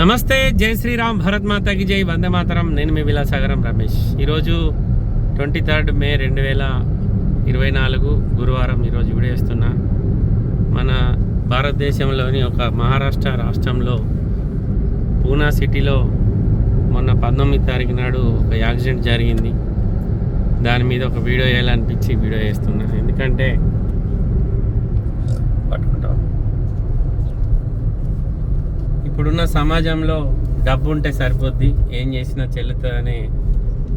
నమస్తే జై శ్రీరామ్ భరత్ మాతాకి జై వందే మాతరం. నేను మీ విలాసాగరం రమేష్. ఈరోజు ట్వంటీ థర్డ్ మే రెండు వేల ఇరవై నాలుగు గురువారం ఈరోజు విడేస్తున్నా మన భారతదేశంలోని ఒక మహారాష్ట్ర రాష్ట్రంలో పూనా సిటీలో మొన్న పంతొమ్మిది తారీఖు నాడు ఒక యాక్సిడెంట్ జరిగింది. దాని మీద ఒక వీడియో వేయాలనిపించి వీడియో వేస్తున్నా ఎందుకంటే ఇప్పుడున్న సమాజంలో డబ్బు ఉంటే సరిపోద్ది ఏం చేసినా చెల్లుతుందని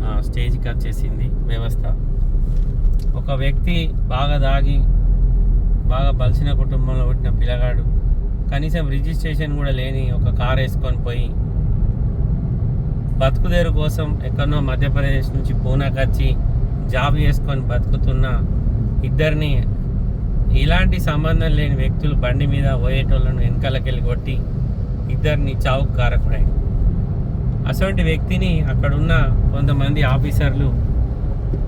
ఆ, స్టేజ్కి వచ్చేసింది వ్యవస్థ. ఒక వ్యక్తి బాగా దాగి బాగా బలిసిన కుటుంబంలో పుట్టిన పిల్లగాడు కనీసం రిజిస్ట్రేషన్ కూడా లేని ఒక కార్ వేసుకొని పోయి బతుకుదేరు కోసం ఎక్కడనో మధ్యప్రదేశ్ నుంచి పూనాకి వచ్చి జాబ్ చేసుకొని బతుకుతున్న ఇద్దరిని ఇలాంటి సంబంధం లేని వ్యక్తులు బండి మీద పోయేటోళ్ళను వెనకాలకెళ్ళి కొట్టి ఇద్దరిని చావుకు కారకుడైన అటువంటి వ్యక్తిని అక్కడున్న కొంతమంది ఆఫీసర్లు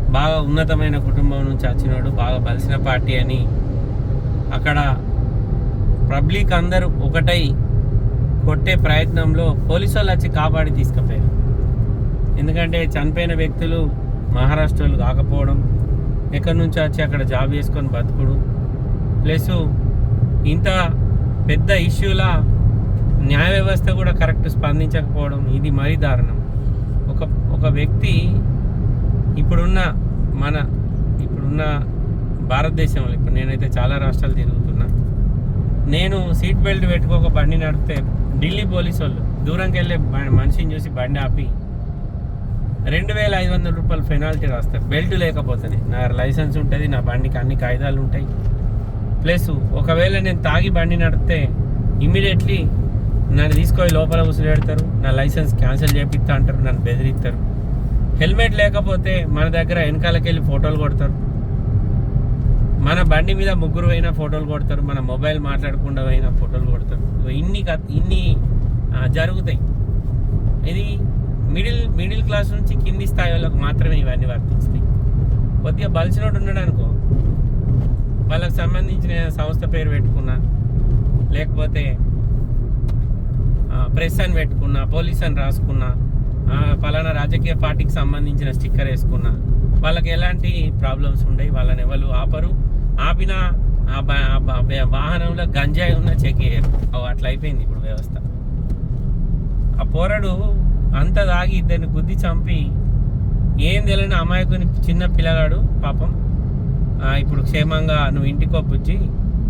బాగా ఉన్నతమైన కుటుంబం నుంచి వచ్చినాడు బాగా బలిసిన పార్టీ అని అక్కడ పబ్లిక్ అందరూ ఒకటై కొట్టే ప్రయత్నంలో పోలీసు వాళ్ళు వచ్చి కాపాడి తీసుకుపోయారు. ఎందుకంటే చనిపోయిన వ్యక్తులు మహారాష్ట్రలు కాకపోవడం ఎక్కడి నుంచి వచ్చి అక్కడ జాబ్ చేసుకొని బతుకుడు ప్లస్ ఇంత పెద్ద ఇష్యూలా న్యాయ వ్యవస్థ కూడా కరెక్ట్ స్పందించకపోవడం ఇది మరీ దారుణం. ఒక ఒక వ్యక్తి ఇప్పుడున్న మన ఇప్పుడున్న భారతదేశంలో ఇప్పుడు నేనైతే చాలా రాష్ట్రాలు తిరుగుతున్నా నేను సీట్ బెల్ట్ పెట్టుకోక బండి నడిపితే ఢిల్లీ పోలీసు వాళ్ళు దూరంకి వెళ్ళే బ- మనిషిని చూసి బండి ఆపి రెండు వేల ఐదు వందల రూపాయలు పెనాల్టీ రాస్తారు. బెల్ట్ లేకపోతేనే. నా లైసెన్స్ ఉంటుంది నా బండికి అన్ని కాగితాలు ఉంటాయి. ప్లస్ ఒకవేళ నేను తాగి బండి నడిపితే ఇమీడియట్లీ నన్ను తీసుకొని లోపల ఉసులు పెడతారు నా లైసెన్స్ క్యాన్సిల్ చేపిస్తా అంటారు నన్ను బెదిరిస్తారు. హెల్మెట్ లేకపోతే మన దగ్గర వెనకాలకి వెళ్ళి ఫోటోలు కొడతారు. మన బండి మీద ముగ్గురు అయినా ఫోటోలు కొడతారు మన మొబైల్ మాట్లాడకుండా అయినా ఫోటోలు కొడతారు. ఇన్ని ఇన్ని జరుగుతాయి. ఇది మిడిల్ మిడిల్ క్లాస్ నుంచి కింది స్థాయి వాళ్ళకు మాత్రమే ఇవన్నీ వర్తిస్తాయి. కొద్దిగా బలిసినోడు ఉన్నాడు అనుకో వాళ్ళకి సంబంధించిన సంస్థ పేరు పెట్టుకున్నా లేకపోతే ప్రెస్ అని పెట్టుకున్నా పోలీస్ అని రాసుకున్నా పలానా రాజకీయ పార్టీకి సంబంధించిన స్టిక్కర్ వేసుకున్నా వాళ్ళకి ఎలాంటి ప్రాబ్లమ్స్ ఉండవు వాళ్ళని ఎవరు ఆపరు. ఆపిన ఆ బ- వాహనంలో గంజాయి ఉన్న చెక్ చేయరు అవి అట్లా అయిపోయింది ఇప్పుడు వ్యవస్థ. ఆ పోరడు అంత దాగి ఇద్దరిని గుద్ది చంపి ఏం తెలియని అమాయకుని చిన్న పిల్లగాడు పాపం. ఇప్పుడు క్షేమంగా నువ్వు ఇంటికి బుజ్జి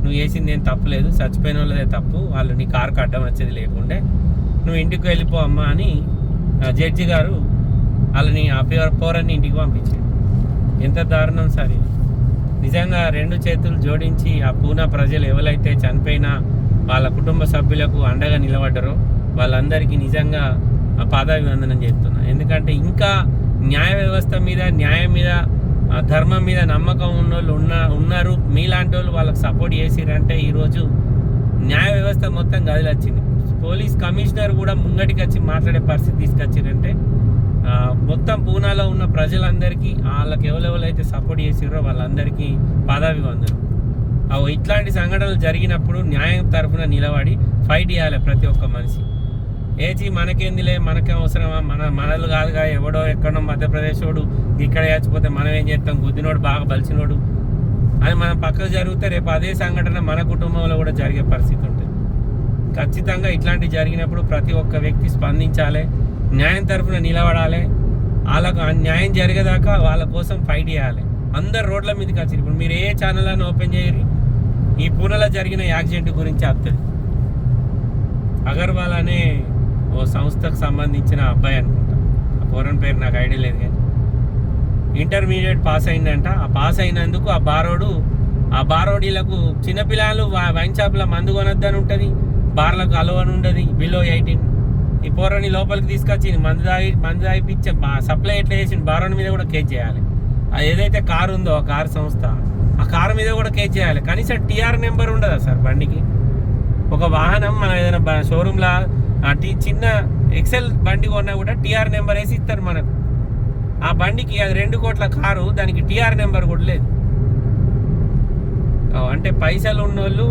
నువ్వు వేసింది ఏం తప్పులేదు చచ్చిపోయిన వాళ్ళదే తప్పు వాళ్ళు నీ కారుకు అడ్డం వచ్చేది లేకుండే నువ్వు ఇంటికి వెళ్ళిపో అమ్మా అని జడ్జి గారు వాళ్ళని ఆ పో- పోరని ఇంటికి పంపించాడు ఎంత దారుణం సార్ నిజంగా రెండు చేతులు జోడించి ఆ పూనా ప్రజలు ఎవరైతే చనిపోయినా వాళ్ళ కుటుంబ సభ్యులకు అండగా నిలబడ్డరో వాళ్ళందరికీ నిజంగా ఆ పాదాభివందనం చేస్తున్నా. ఎందుకంటే ఇంకా న్యాయ వ్యవస్థ మీద న్యాయం మీద ధర్మం మీద నమ్మకం ఉన్న వాళ్ళు ఉన్న ఉన్నారు. మీలాంటి వాళ్ళు వాళ్ళకి సపోర్ట్ చేసిరంటే ఈరోజు న్యాయ వ్యవస్థ మొత్తం గదిలొచ్చింది. పోలీస్ కమిషనర్ కూడా ముంగటికి వచ్చి మాట్లాడే పరిస్థితి తీసుకొచ్చిరంటే మొత్తం పూనాలో ఉన్న ప్రజలందరికీ వాళ్ళకి ఎవరెవరైతే సపోర్ట్ చేసిరో వాళ్ళందరికీ పాదాభివందనం. అవి ఇట్లాంటి సంఘటనలు జరిగినప్పుడు న్యాయం తరఫున నిలబడి ఫైట్ చేయాలి ప్రతి ఒక్క మనిషి. ఏచి మనకేందిలే మనకే అవసరమా మన మనలు కాదుగా ఎవడో ఎక్కడో మధ్యప్రదేశ్ వాడు ఇక్కడ చచ్చిపోతే మనం ఏం చేస్తాం? గుద్దినోడు బాగా బలిచినోడు అని మనం పక్కకు జరిగితే రేపు అదే సంఘటన మన కుటుంబంలో కూడా జరిగే పరిస్థితి ఉంటుంది. ఖచ్చితంగా ఇట్లాంటివి జరిగినప్పుడు ప్రతి ఒక్క వ్యక్తి స్పందించాలి న్యాయం తరఫున నిలబడాలి వాళ్ళకు న్యాయం జరిగేదాకా వాళ్ళ కోసం ఫైట్ చేయాలి. అందరు రోడ్ల మీదకి వచ్చి ఇప్పుడు మీరు ఏ ఛానల్ అని ఓపెన్ చేయరు. ఈ పూణెలో జరిగిన యాక్సిడెంట్ గురించి వస్తుంది అగర్వాల్ అనే ఓ సంస్థకు సంబంధించిన అబ్బాయి అనుకుంటా. ఆ పూరన్ పేరు నాకు ఐడియా లేదు కానీ. ఇంటర్మీడియట్ పాస్ అయిందంట. ఆ పాస్ అయినందుకు ఆ బారోడు ఆ బారోడీలకు చిన్నపిల్లలు వైన్ షాప్లో మందు కొనొద్దని ఉంటుంది బార్లకు అలవని ఉండదు బిలో ఎయిటీన్. ఈ పోరని లోపలికి తీసుకొచ్చి మందు తాగి మందు తాగిపించే సప్లై ఎట్లా చేసి బారోని మీద కూడా కేజ్ చేయాలి. అది ఏదైతే కారు ఉందో ఆ కారు సంస్థ ఆ కారు మీద కూడా కేజ్ చేయాలి. కనీసం టీఆర్ నెంబర్ ఉండదా సార్ బండికి? ఒక వాహనం మనం ఏదైనా షోరూమ్లో టీ చిన్న ఎక్సెల్ బండి కొన్నా కూడా టీఆర్ నెంబర్ వేసి ఇస్తారు మనకు. ఆ బండికి అది రెండు కోట్ల కారు దానికి టీఆర్ నెంబర్ కూడా లేదు. అంటే పైసలు ఉన్నోళ్ళు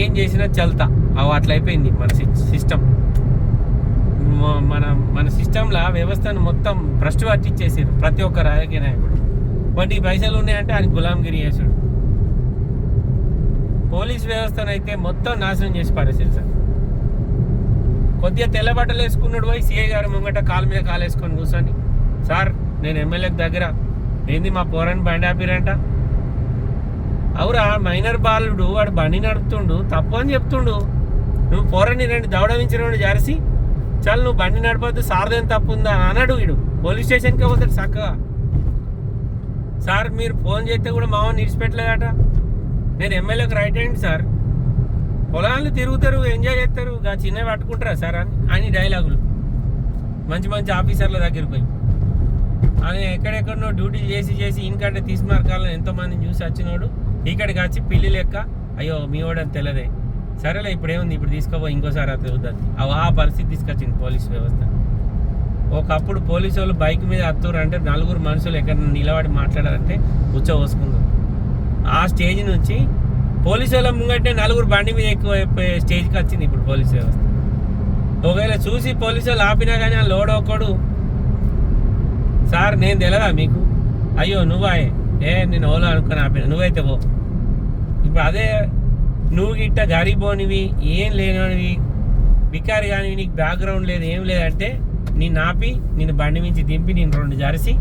ఏం చేసినా చల్తా. అవి అట్లయిపోయింది మన సిస్టమ్ మన మన సిస్టంలో వ్యవస్థను మొత్తం భ్రష్టు పట్టించేసారు ప్రతి ఒక్క రాజకీయ నాయకుడు. కొన్ని పైసలు ఉన్నాయంటే ఆయన గులాంగిరి చేశాడు. పోలీస్ వ్యవస్థను అయితే మొత్తం నాశనం చేసి పారేసారు సార్. కొద్దిగా తెల్ల బట్టలు వేసుకున్నాడు పోయి సీఏ గారు ముంగట కాలు మీద కాలు వేసుకొని కూర్చొని సార్ నేను ఎమ్మెల్యేకి దగ్గర. ఏంది మా పోరని బండి ఆపిరంట? అవురా మైనర్ బాలుడు వాడు బండి నడుపుతుండు తప్పు అని చెప్తుండు. నువ్వు పోరని రెండు దౌడవించిన జారిసి. చాలు నువ్వు బండి నడపద్దు సార్దేం తప్పు ఉందా అని అన్నాడు వీడు. పోలీస్ స్టేషన్కి పోతాడు చక్కగా. సార్ మీరు ఫోన్ చేస్తే కూడా మామూలు నిడిచిపెట్టలేదట నేను ఎమ్మెల్యేకి రైట్ అయ్యండి సార్. పొలాలు తిరుగుతారు ఎంజాయ్ చేస్తారు. గా చిన్నవి పట్టుకుంటారా సార్ అని అని డైలాగులు మంచి మంచి ఆఫీసర్ల దగ్గరికి పోయి. ఆయన ఎక్కడెక్కడనో డ్యూటీ చేసి చేసి ఇంకంటే తీసుమార్కాలను ఎంతోమందిని చూసి వచ్చినోడు ఇక్కడికి వచ్చి పిల్లి లెక్క అయ్యో మీ వాడని తెలదే. సరేలే ఇప్పుడు ఏముంది ఇప్పుడు తీసుకోబో ఇంకోసారి అది తిరుగుతుంది ఆ పరిస్థితి తీసుకొచ్చింది పోలీస్ వ్యవస్థ. ఒకప్పుడు పోలీసు వాళ్ళు బైక్ మీద అత్తురు అంటే నలుగురు మనుషులు ఎక్కడ నిలబడి మాట్లాడారంటే ఉచ్చ పోసుకుందాం ఆ స్టేజ్ నుంచి పోలీసు వాళ్ళ ముంగంటే నలుగురు బండి మీద ఎక్కువైపోయే స్టేజ్కి వచ్చింది ఇప్పుడు పోలీస్ వ్యవస్థ. ఒకవేళ చూసి పోలీసు వాళ్ళు ఆపినా కానీ ఆ లోడ్ ఒక్కడు. సార్ నేను తెలదా మీకు? అయ్యో నువ్వాయే ఏ నేను ఓలో అనుకుని ఆపిన. నువ్వైతే పో. ఇప్పుడు అదే నువ్వు గిట్ట గరీబోనివి ఏం లేనివి బికారి కానీ నీకు బ్యాక్గ్రౌండ్ లేదు ఏం లేదంటే నిన్ను ఆపి నిన్ను బండి మించి దింపి నేను రెండు జరిసి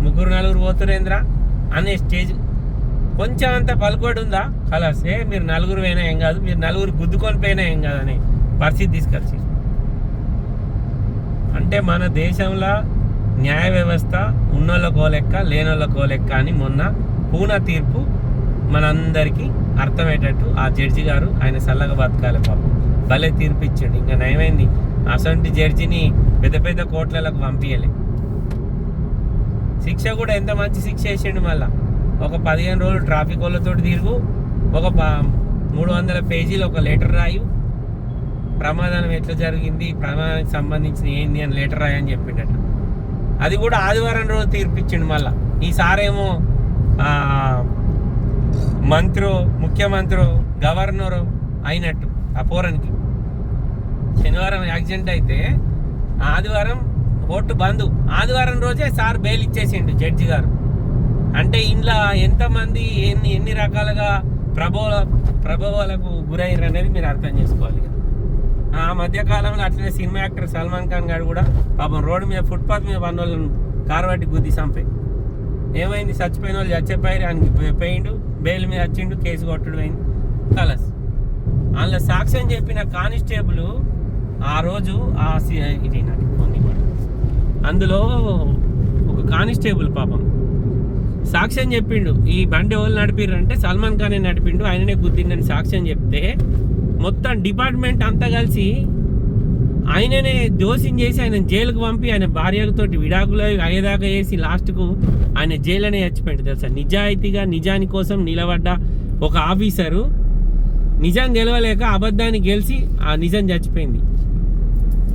ముగ్గురు నలుగురు పోతురేంద్రా అనే స్టేజ్ కొంచెం అంత పలుకోడు ఉందా కలాస్ ఏ మీరు నలుగురు పోయినా ఏం కాదు. మీరు నలుగురు గుద్దుకొని పోయినా ఏం కాదని పరిస్థితి తీసుకొచ్చి. అంటే మన దేశంలో న్యాయ వ్యవస్థ ఉన్నోళ్ళకో లెక్క లేనోళ్ళకో లెక్క అని మొన్న పూనా తీర్పు మనందరికీ అర్థమయ్యేటట్టు ఆ జడ్జి గారు ఆయన చల్లగా బతకాలి పాపం. భలే తీర్పు ఇచ్చాడు. ఇంకా నయమైంది. అసంటి జడ్జిని పెద్ద పెద్ద కోట్లలకు పంపించలే శిక్ష కూడా ఎంత మంచి శిక్ష వేసిండు మళ్ళీ. ఒక పదిహేను రోజులు ట్రాఫిక్ వాళ్ళతో తిరుగు. ఒక ప- మూడు వందల పేజీలు ఒక లెటర్ రాయు. ప్రమాదం ఎట్లా జరిగింది? ప్రమాదానికి సంబంధించిన ఏంది అని లెటర్ రాయని చెప్పిండట. అది కూడా ఆదివారం రోజు తీర్పిచ్చిండు మళ్ళా. ఈసారేమో ఆ, మంత్రో ముఖ్యమంత్రో అయినట్టు ఆ పోరానికి. శనివారం యాక్సిడెంట్ అయితే ఆదివారం ఓటు బంధు ఆదివారం రోజే సార్ బెయిల్ ఇచ్చేసిండు జడ్జి గారు. అంటే ఇంట్లో ఎంతమంది ఎన్ని ఎన్ని రకాలుగా ప్రభావ ప్రభావాలకు గురయ్యారు అనేది మీరు అర్థం చేసుకోవాలి ఆ మధ్యకాలంలో అట్లనే సినిమా యాక్టర్ సల్మాన్ ఖాన్ గారు కూడా పాపం రోడ్డు మీద ఫుట్పాత్ మీద పని వాళ్ళని కార్వాటి గుద్ది చంపాయి ఏమైంది? చచ్చిపోయిన వాళ్ళు చచ్చిపోయారు ఆయనకి పోయిండు బెయిల్ మీద వచ్చిండు కేసు కొట్టుడు అయింది కలస్. అందులో సాక్ష్యం చెప్పిన కానిస్టేబుల్ ఆ రోజు ఆ ఇది నాకు అందులో ఒక కానిస్టేబుల్ పాపం సాక్ష్యం చెప్పిండు. ఈ బండి ఎవరు నడిపిర్రు అంటే సల్మాన్ ఖానే నడిపిండు. ఆయననే గుద్దిండని సాక్ష్యం చెప్తే మొత్తం డిపార్ట్మెంట్ అంతా కలిసి ఆయననే దోషం చేసి ఆయన జైలుకు పంపి ఆయన భార్యలతోటి విడాకులు అయ్యేదాకా వేసి లాస్ట్కు ఆయన జైలునే చచ్చిపోయింది తెలుసా? నిజాయితీగా నిజాని కోసం నిలబడ్డ ఒక ఆఫీసరు నిజం గెలవలేక అబద్ధాన్ని గెలిచి ఆ నిజం చచ్చిపోయింది.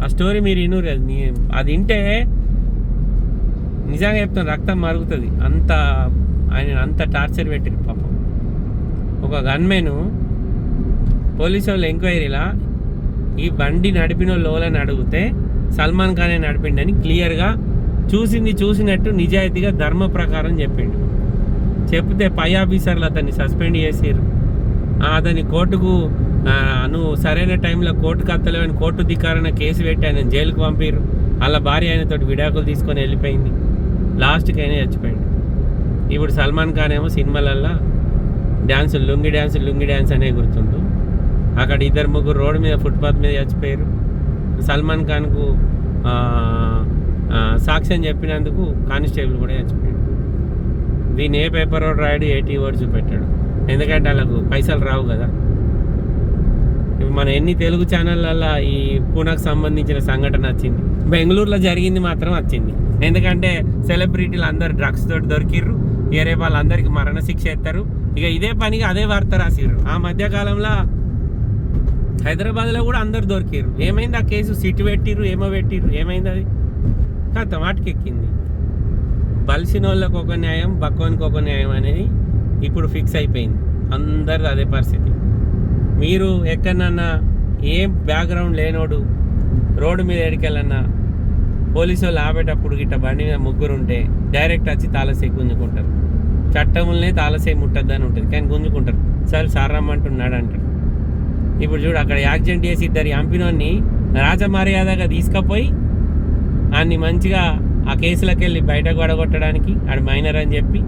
ఆ స్టోరీ మీరు వినురు అది వింటే నిజంగా చెప్తాను రక్తం మరుగుతుంది. అంత ఆయన అంత టార్చర్ పెట్టారు పాపం. ఒక గన్మెను పోలీసు వాళ్ళు ఎంక్వైరీలా ఈ బండి నడిపిన లోలని అడిగితే సల్మాన్ ఖానే నడిపిండని క్లియర్గా చూసింది చూసినట్టు నిజాయితీగా ధర్మ ప్రకారం చెప్పిండు. చెప్తే పై ఆఫీసర్లు అతన్ని సస్పెండ్ చేసారు అతని కోర్టుకు నువ్వు సరైన టైంలో కోర్టుకు అత్తలేవని కోర్టు ధికారణ కేసు పెట్టి ఆయన జైలుకు పంపారు వాళ్ళ భార్య ఆయనతోటి విడాకులు తీసుకొని వెళ్ళిపోయింది. లాస్ట్కి అయినా చచ్చిపోయింది ఇప్పుడు సల్మాన్ ఖాన్ ఏమో సినిమాలల్లో dance lungi dance lungi dance అనే గుర్తుండు. అక్కడ ఇద్దరు ముగ్గురు రోడ్డు మీద ఫుట్పాత్ మీద చచ్చిపోయారు. సల్మాన్ ఖాన్కు సాక్ష్యం చెప్పినందుకు కానిస్టేబుల్ కూడా చచ్చిపోయాడు. దీన్ని ఏ పేపర్ రోడ్ రాయడు ఏటీ వర్డ్స్ చూపెట్టాడు. ఎందుకంటే వాళ్ళకు పైసలు రావు కదా. ఇప్పుడు మన ఎన్ని తెలుగు ఛానళ్ళల్లో ఈ పూనాకు సంబంధించిన సంఘటన వచ్చింది? బెంగళూరులో జరిగింది మాత్రం వచ్చింది. ఎందుకంటే సెలబ్రిటీలు అందరు డ్రగ్స్ తోటి దొరికిర్రు. వేరే వాళ్ళందరికీ మరణ శిక్ష ఎత్తారు. ఇక ఇదే పనికి అదే వార్త రాసిర్రు. ఆ మధ్యకాలంలో హైదరాబాద్లో కూడా అందరు దొరికిర్రు. ఏమైంది ఆ కేసు? సిట్ పెట్టిర్రు ఏమో పెట్టిర్రు. ఏమైంది అది? కథ మాటకెక్కింది. బలిసిన వాళ్ళకి ఒక న్యాయం బక్కోనికి ఒక న్యాయం అనేది ఇప్పుడు ఫిక్స్ అయిపోయింది. అందరిది అదే పరిస్థితి. మీరు ఎక్కడన్నా ఏం బ్యాక్గ్రౌండ్ లేనోడు రోడ్డు మీద ఎడికెళ్ళన్నా పోలీసు వాళ్ళు ఆపేటప్పుడు గిట్ట బండి మీద ముగ్గురు ఉంటే డైరెక్ట్ వచ్చి తాళసేయి గుంజుకుంటారు. చట్టములనే తాళసేయి ముట్టద్దని ఉంటుంది. కానీ గుంజుకుంటారు. సార్ సార్ రమ్మంటున్నాడు అంటారు ఇప్పుడు చూడు అక్కడ యాక్సిడెంట్ చేసి ఇద్దరు చంపినోన్ని రాజమర్యాదగా తీసుకుపోయి అన్ని మంచిగా ఆ కేసులకు వెళ్ళి బయటకు పడగొట్టడానికి ఆడు మైనర్ అని చెప్పి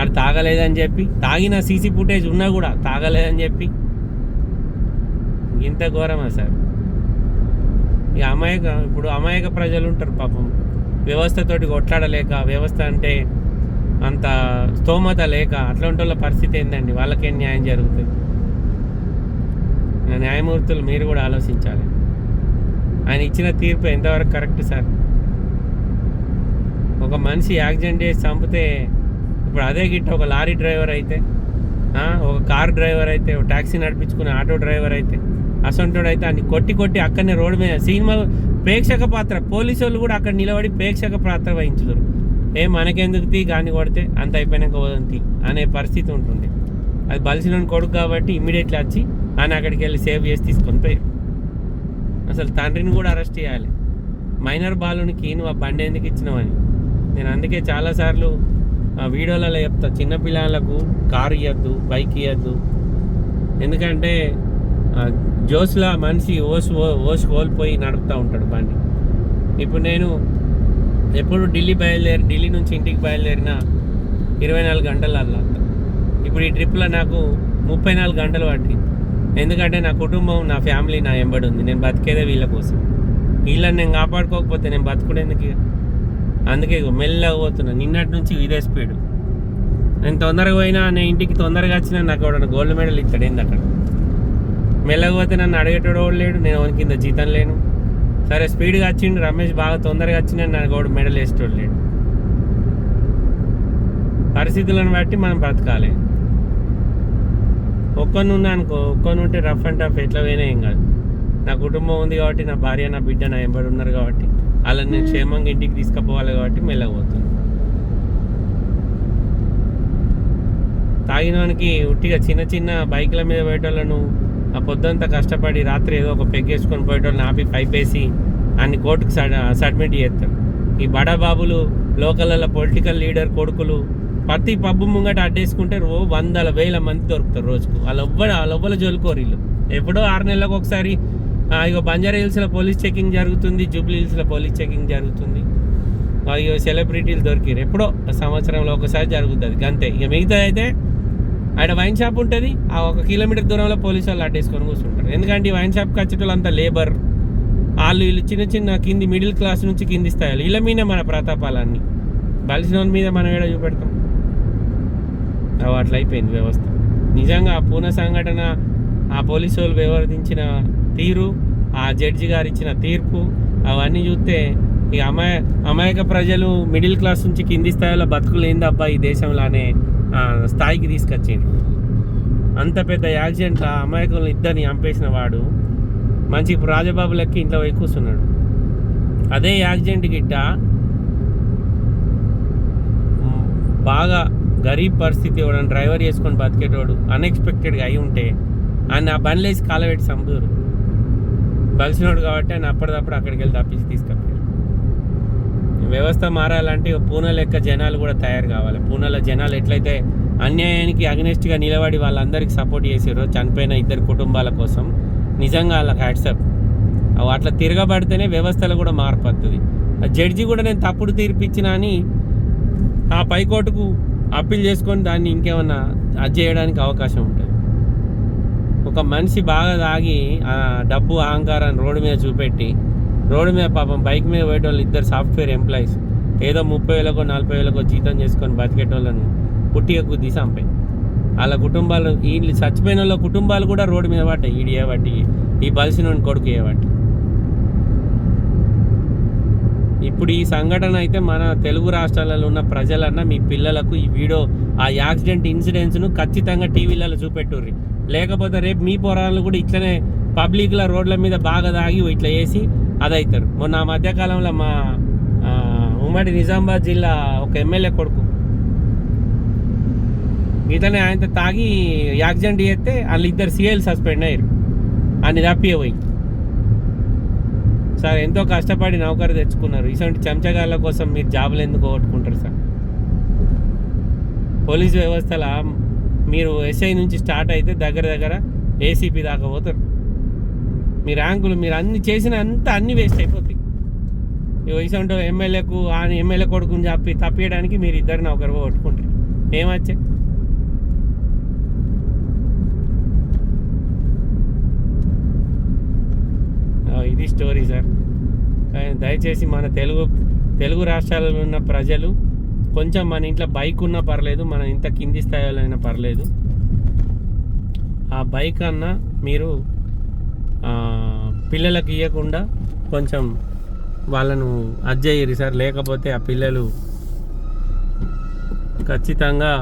ఆడు తాగలేదని చెప్పి తాగిన సీసీ ఫుటేజ్ ఉన్నా కూడా తాగలేదని చెప్పి. ఇంత ఘోరమా సార్? ఈ అమాయక ఇప్పుడు అమాయక ప్రజలు ఉంటారు పాపం. వ్యవస్థతోటి కొట్లాడలేక వ్యవస్థ అంటే అంత స్తోమత లేక అట్లాంటి వాళ్ళ పరిస్థితి ఏందండి? వాళ్ళకేం న్యాయం జరుగుతుంది? న్యాయమూర్తులు మీరు కూడా ఆలోచించాలి. ఆయన ఇచ్చిన తీర్పు ఎంతవరకు కరెక్ట్ సార్? ఒక మనిషి యాక్సిడెంట్ చేసి చంపితే ఇప్పుడు అదే గిట్ట ఒక లారీ డ్రైవర్ అయితే ఒక కార్ డ్రైవర్ అయితే ఒక ట్యాక్సీ నడిపించుకునే ఆటో డ్రైవర్ అయితే అసంటోడు అయితే అన్ని కొట్టి కొట్టి అక్కడనే రోడ్డు మీద సినిమా ప్రేక్షక పాత్ర పోలీసు వాళ్ళు కూడా అక్కడ నిలబడి ప్రేక్షక పాత్ర వహించుతారు. ఏ మనకెందుకు తీ గాని కొడితే అంత అయిపోయినాక వదంతి అనే పరిస్థితి ఉంటుంది అది బలిసిన కొడుకు కాబట్టి ఇమ్మీడియట్లీ వచ్చి ఆయన అక్కడికి వెళ్ళి సేవ్ చేసి తీసుకొని పోయి. అసలు తండ్రిని కూడా అరెస్ట్ చేయాలి. మైనర్ బాలునికి నువ్వు ఆ బండి ఎందుకు ఇచ్చినావని. నేను అందుకే చాలాసార్లు ఆ వీడియోలలో చెప్తా చిన్నపిల్లలకు కారు ఇవ్వద్దు బైక్ ఇవ్వద్దు ఎందుకంటే జోస్లా మనిషి ఓస్ ఓస్ కోల్పోయి నడుపుతూ ఉంటాడు బండి. ఇప్పుడు నేను ఎప్పుడు ఢిల్లీ బయలుదేరి ఢిల్లీ నుంచి ఇంటికి బయలుదేరిన ఇరవై నాలుగు గంటలు అలా ఇప్పుడు ఈ ట్రిప్లో నాకు ముప్పై నాలుగు గంటలు పట్టింది. ఎందుకంటే నా కుటుంబం నా ఫ్యామిలీ నా ఎంబడి ఉంది. నేను బతికేదే వీళ్ళ కోసం. వీళ్ళని నేను కాపాడుకోకపోతే నేను బతుకునేందుకు అందుకే ఇగో మెల్లగా పోతున్నా. నిన్నటి నుంచి ఇదే స్పీడ్. నేను తొందరగా పోయినా నేను ఇంటికి తొందరగా వచ్చినా నాకు ఎవడన్నా గోల్డ్ మెడల్ ఇస్తాడు ఏంది అక్కడ? మెల్లగా పోతే నన్ను అడిగేటోడు లేడు నేను వాని కింద జీతం లేను. సరే స్పీడ్గా వచ్చిండు రమేష్ బాగా తొందరగా వచ్చిన నాకు గోల్డ్ మెడల్ వేసేటోడు లేడు. పరిస్థితులను బట్టి మనం బ్రతకాలి. ఒక్కను ఉన్నా అనుకో ఒక్కను ఉంటే రఫ్ అండ్ టఫ్ ఎట్లా పోయినా ఏం కాదు. నా కుటుంబం ఉంది కాబట్టి నా భార్య నా బిడ్డ నా ఎంబడి ఉన్నారు కాబట్టి వాళ్ళని నేను క్షేమంగా ఇంటికి తీసుకుపోవాలి కాబట్టి మెల్లగపోతుంది తాగినవానికి ఉట్టిగా చిన్న చిన్న బైక్ల మీద పోయేటోళ్ళను ఆ పొద్దంతా కష్టపడి రాత్రి ఏదో ఒక పెగ్గేసుకొని పోయేటోళ్ళని ఆపి పైపేసి అన్ని కోర్టుకు సబ్మిట్ చేస్తారు. ఈ బడా బాబులు లోకల్లో పొలిటికల్ లీడర్ కొడుకులు ప్రతి పబ్బు ముంగట అడ్డేసుకుంటే రో వందల వేల మంది దొరుకుతారు రోజుకు. వాళ్ళు ఎవ్వరు వాళ్ళు ఎవ్వరు జోలుకోరు వీళ్ళు. ఎప్పుడో ఆరు నెలలకు ఒకసారి అయ్యో బంజారా హిల్స్లో పోలీస్ చెకింగ్ జరుగుతుంది జూబ్లీ హిల్స్లో పోలీస్ చెకింగ్ జరుగుతుంది. అయ్యో సెలబ్రిటీలు దొరికిరు ఎప్పుడో సంవత్సరంలో ఒకసారి జరుగుతుంది. అంతే ఇక మిగతా అయితే ఆడ వైన్ షాప్ ఉంటుంది ఆ ఒక కిలోమీటర్ దూరంలో పోలీసు వాళ్ళు అడ్డేసుకొని కూర్చుంటారు. ఎందుకంటే ఈ వైన్ షాప్కి వచ్చేటోళ్ళు అంతా లేబర్. వాళ్ళు వీళ్ళు చిన్న చిన్న కింది మిడిల్ క్లాస్ నుంచి కింది స్థాయిలు వీళ్ళ మీద మన ప్రతాపాలన్నీ. బలిసిన వాళ్ళ మీద మనం ఏడ చూపెడతాం? అవి అట్లా అయిపోయింది వ్యవస్థ. నిజంగా ఆ పూన సంఘటన ఆ పోలీసు వాళ్ళు వ్యవహరించిన తీరు ఆ జడ్జి గారు ఇచ్చిన తీర్పు అవన్నీ చూస్తే ఈ అమాయ అమాయక ప్రజలు మిడిల్ క్లాస్ నుంచి కింది స్థాయిలో బతుకులు ఈ దేశంలో అనే స్థాయికి తీసుకొచ్చింది అంత పెద్ద యాక్సిడెంట్ ఆ అమాయకులను ఇద్దరిని చంపేసిన వాడు మంచి ఇప్పుడు రాజబాబు లెక్క ఇంట్లో పోయి కూర్చున్నాడు. అదే యాక్సిడెంట్ గిట్ట బాగా గరీబ్ పరిస్థితి ఎవడని డ్రైవర్ చేసుకొని బతికేటోడు అన్ఎక్స్పెక్టెడ్గా అయి ఉంటే ఆయన ఆ బండ్లేసి కాలబెట్టి చంపుతారు బలిసినోడు కాబట్టి ఆయన అప్పటిదప్పుడు అక్కడికి వెళ్ళి తప్పించి తీసుకెళ్ళారు వ్యవస్థ మారాలంటే ఇక పూణె లెక్క జనాలు కూడా తయారు కావాలి. పూణెలో జనాలు ఎట్లయితే అన్యాయానికి అగ్నెస్ట్గా నిలబడి వాళ్ళందరికీ సపోర్ట్ చేసారో చనిపోయిన ఇద్దరు కుటుంబాల కోసం నిజంగా వాళ్ళకి హ్యాట్సప్ అవి అట్లా తిరగబడితేనే వ్యవస్థలో కూడా మార్పు వస్తుంది ఆ జడ్జి కూడా నేను తప్పుడు తీర్పిచ్చినా అని ఆ పైకోర్టుకు అప్పీల్ చేసుకొని దాన్ని ఇంకేమన్నా అది చేయడానికి అవకాశం ఉంటుంది. ఒక మనిషి బాగా తాగి ఆ డబ్బు అహంకారాన్ని రోడ్డు మీద చూపెట్టి రోడ్డు మీద పాపం బైక్ మీద పోయేటోళ్ళు ఇద్దరు సాఫ్ట్వేర్ ఎంప్లాయీస్. ఏదో ముప్పై వేలకో నలభై వేలకో జీతం చేసుకొని బతికేటోళ్ళను పుట్టియకు దిశాంపై వాళ్ళ కుటుంబాలు వీళ్ళు చచ్చిపోయిన వాళ్ళ కుటుంబాలు కూడా రోడ్డు మీద పడ్డాయి. ఈడు ఏవాటి ఈ బలిసిన కొడుకు ఏవాటి. ఇప్పుడు ఈ సంఘటన అయితే మన తెలుగు రాష్ట్రాలలో ఉన్న ప్రజలన్నా మీ పిల్లలకు ఈ వీడియో ఆ యాక్సిడెంట్ ఇన్సిడెంట్స్ను ఖచ్చితంగా టీవీలలో చూపెట్టుర్రి. లేకపోతే రేపు మీ పొరాలను కూడా ఇట్లనే పబ్లిక్ల రోడ్ల మీద బాగా తాగి ఇట్లా వేసి అదవుతారు మొన్న ఆ మధ్యకాలంలో మా ఉమ్మడి నిజామాబాద్ జిల్లా ఒక ఎమ్మెల్యే కొడుకు. ఇతనే ఆయనతో తాగి యాక్సిడెంట్ చేస్తే వాళ్ళు ఇద్దరు సీఎల్ సస్పెండ్ అయ్యారు. అని తప్పిపోయి సార్ ఎంతో కష్టపడి నౌకరు తెచ్చుకున్నారు. ఇటువంటి చెంచగాళ్ళ కోసం మీరు జాబులు ఎందుకు కొట్టుకుంటారు సార్? పోలీస్ వ్యవస్థలో మీరు ఎస్ఐ నుంచి స్టార్ట్ అయితే దగ్గర దగ్గర ఏసీపీ దాకా పోతారు. మీ ర్యాంకులు మీరు అన్ని చేసిన అంత అన్ని వేస్ట్ అయిపోతాయి. ఇటువంటి ఎమ్మెల్యేకు ఆ ఎమ్మెల్యే కొడుకుని చెప్పి తప్పియడానికి మీరు ఇద్దరిని ఒకరు కొట్టుకుంటారు. ఏమచ్చే ఇది స్టోరీ సార్. దయచేసి మన తెలుగు తెలుగు రాష్ట్రాలలో ఉన్న ప్రజలు కొంచెం మన ఇంట్లో బైక్ ఉన్నా పర్లేదు మన ఇంత కింది స్థాయిలో అయినా పర్లేదు. ఆ బైక్ అన్నా మీరు పిల్లలకు ఇవ్వకుండా కొంచెం వాళ్ళను అజ్జయ్యరు సార్. లేకపోతే ఆ పిల్లలు ఖచ్చితంగా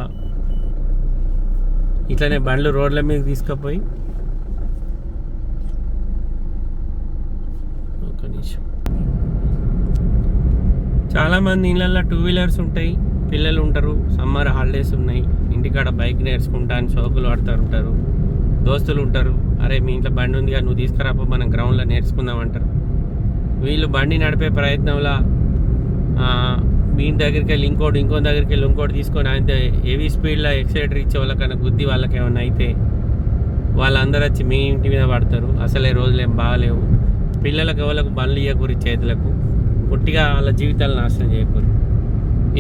ఇట్లనే బండ్లు రోడ్ల మీద తీసుకుపోయి ఒక నిమిషం. చాలామంది ఇళ్ళల్లో టూ వీలర్స్ ఉంటాయి. పిల్లలు ఉంటారు. సమ్మర్ హాలిడేస్ ఉన్నాయి. ఇంటికాడ బైక్ నేర్చుకుంటా అని షోకులు ఆడుతూ ఉంటారు. దోస్తులు ఉంటారు. అరే మీ ఇంట్లో బండి ఉందిగా నువ్వు తీసుకురాపో మనం గ్రౌండ్లో నేర్చుకుందాం అంటారు. వీళ్ళు బండి నడిపే ప్రయత్నంలో మీ దగ్గరికి వెళ్ళి ఇంకోటి ఇంకో దగ్గరికి వెళ్ళి ఇంకోటి తీసుకొని ఆయన హెవీ స్పీడ్లో ఎక్సలేటర్ ఇచ్చే వాళ్ళకన్నా గుద్ది వాళ్ళకి ఏమైనా అయితే వాళ్ళందరూ వచ్చి మీ ఇంటి మీద పడతారు. అసలే రోజులు ఏం బాగాలేవు. పిల్లలకు ఎవరికి బండ్లు ఇవ్వకూరి చేతులకు. పుట్టిగా వాళ్ళ జీవితాలు నాశనం చేయకూరు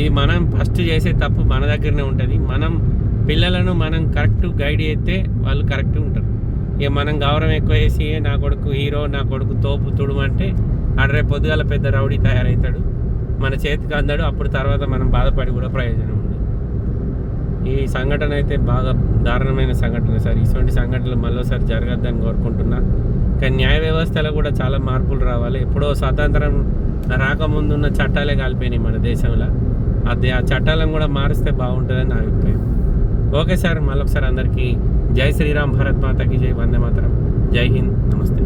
ఇది మనం ఫస్ట్ చేసే తప్పు మన దగ్గరనే ఉంటుంది. మనం పిల్లలను మనం కరెక్ట్ గైడ్ చేస్తే వాళ్ళు కరెక్ట్ ఉంటారు. ఇక మనం గౌరవం ఎక్కువ చేసి నా కొడుకు హీరో నా కొడుకు తోపు తుడుము అంటే ఆడ రేపు పొద్దుగాల పెద్ద రౌడీ తయారవుతాడు మన చేతికి అందడు అప్పుడు తర్వాత మనం బాధపడి కూడా ప్రయోజనం ఉంది. ఈ సంఘటన అయితే బాగా దారుణమైన సంఘటన సార్. ఇటువంటి సంఘటనలు మరోసారి జరగద్దని కోరుకుంటున్నా. కానీ న్యాయ వ్యవస్థలో కూడా చాలా మార్పులు రావాలి. ఎప్పుడో స్వాతంత్రం రాకముందున్న చట్టాలే కాలిపోయినాయి మన దేశంలో. అది ఆ చట్టాలను కూడా మారిస్తే బాగుంటుందని నా అభిప్రాయం. ఓకే సార్ మళ్ళొకసారి అందరికీ జై శ్రీరామ్ భారత్ మాతకి జై వందే మాతరం జై హింద్ నమస్తే